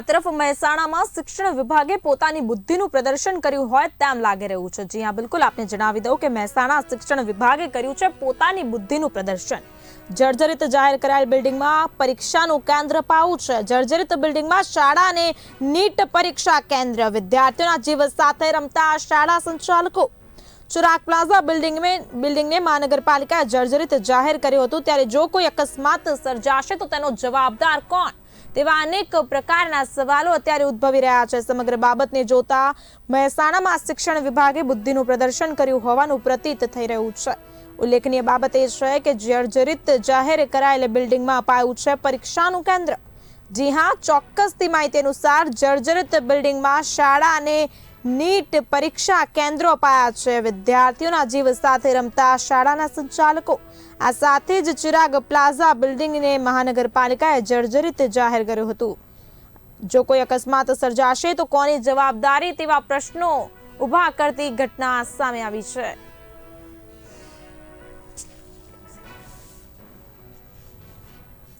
આ તરફ મહેસાણામાં શિક્ષણ વિભાગે પોતાની બુદ્ધિનું પ્રદર્શન કર્યું હોય તેમ લાગી રહ્યું છે. જી હા, બિલકુલ આપને જણાવી દઉં કે મહેસાણા શિક્ષણ વિભાગે કર્યું છે પોતાની બુદ્ધિનું પ્રદર્શન. જર્જરિત જાહેર કરાયેલ બિલ્ડિંગમાં પરીક્ષાનું કેન્દ્ર પાવું છે. જર્જરિત બિલ્ડિંગમાં શાળા અને નીટ પરીક્ષા કેન્દ્ર. વિદ્યાર્થીઓના જીવ સાથે રમતા શાળા સંચાલકો. ચિરાગ પ્લાઝા બિલ્ડિંગ બિલ્ડિંગને મહાનગરપાલિકાએ જર્જરિત જાહેર કર્યું હતું. ત્યારે જો કોઈ અકસ્માત સર્જાશે તો તેનો જવાબદાર કોણ? તેવા અનેક પ્રકારના સવાલો અત્યારે ઉદ્ભવી રહ્યા છે. સમગ્ર બાબતને જોતા મહેસાણામાં શિક્ષણ વિભાગે બુદ્ધિનું પ્રદર્શન કર્યું હોવાનું પ્રતીત થઈ રહ્યું છે. ઉલ્લેખનીય બાબત એ છે કે જર્જરિત જાહેર કરાયેલ બિલ્ડિંગમાં અપાયું છે પરીક્ષાનું કેન્દ્ર. જી હા, ચોક્કસથી માહિતી અનુસાર જર્જરિત બિલ્ડિંગમાં શાળા અને નીટ પરીક્ષા કેન્દ્રો અપાયા છે. વિદ્યાર્થીઓના જીવ સાથે રમતા શાળાના સંચાલકો, આ સાથે જ ચિરાગ પ્લાઝા બિલ્ડિંગને મહાનગરપાલિકાએ જર્જરિત જાહેર કર્યું હતું. જો કોઈ અકસ્માત સર્જાશે તો કોની જવાબદારી તેવા પ્રશ્નો ઊભા કરતી ઘટના સામે આવી છે.